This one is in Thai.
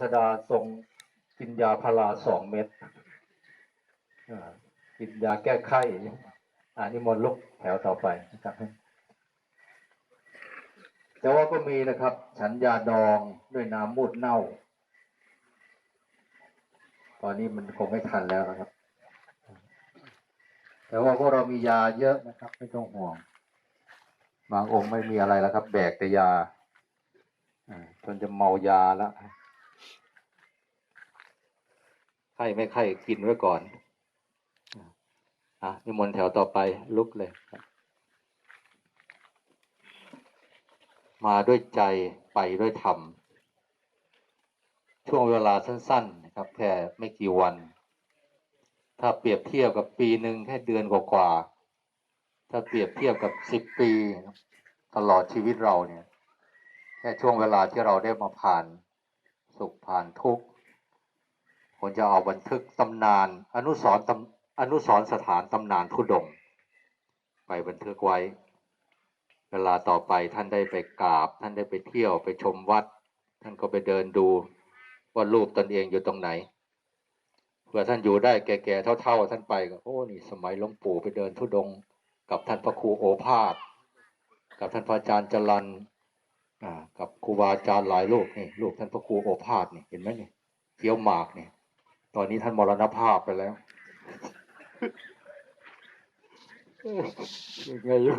ชดาทรงกินยาพาราสองเม็ดกินยาแก้ไข้อ่านิมนลุกแถวต่อไปนะครับ แต่ว่าก็มีนะครับ ฉันยาดองด้วยน้ำมูดเน่า ตอนนี้มันคงไม่ทันแล้วนะครับ แต่ว่าพวกเรามียาเยอะนะครับ ไม่ต้องห่วง บางองค์ไม่มีอะไรแล้วครับ แบกแต่ยาอ่าจนจะเมายาแล้ว ไข้ไม่ไข้กินไว้ก่อนอะนิมนต์แถวต่อไปลุกเลย มาด้วยใจไปด้วยธรรม ช่วงเวลาสั้นๆนะครับแค่ไม่กี่วัน ถ้าเปรียบเทียบกับปีหนึ่งแค่เดือนกว่าๆถ้าเปรียบเทียบกับสิบปีตลอดชีวิตเราเนี่ย แค่ช่วงเวลาที่เราได้มาผ่าน สุขผ่านทุกข์ ผมจะเอาบันทึกตำนาน อนุสรตำอนุสรสถานตำนานทุดง ไปบันทึกไว้ เวลาต่อไปท่านได้ไปกราบ ท่านได้ไปเที่ยวไปชมวัด ท่านก็ไปเดินดูว่ารูปตนเองอยู่ตรงไหนเผื่อท่านอยู่ได้แก่ๆเท่าๆท่านไปก็โอ้นี่สมัยหลวงปู่ไปเดินทุดง กับท่านพระครูโอภาสกับท่านพระอาจารย์จรันกับครูบาอาจารย์หลายรูปนี่รูปท่านพระครูโอภาสนี่เห็นไหมนี่เกี้ยวหมากนี่ ตอนนี้ท่านมรณภาพไปแล้วยังไงอยู่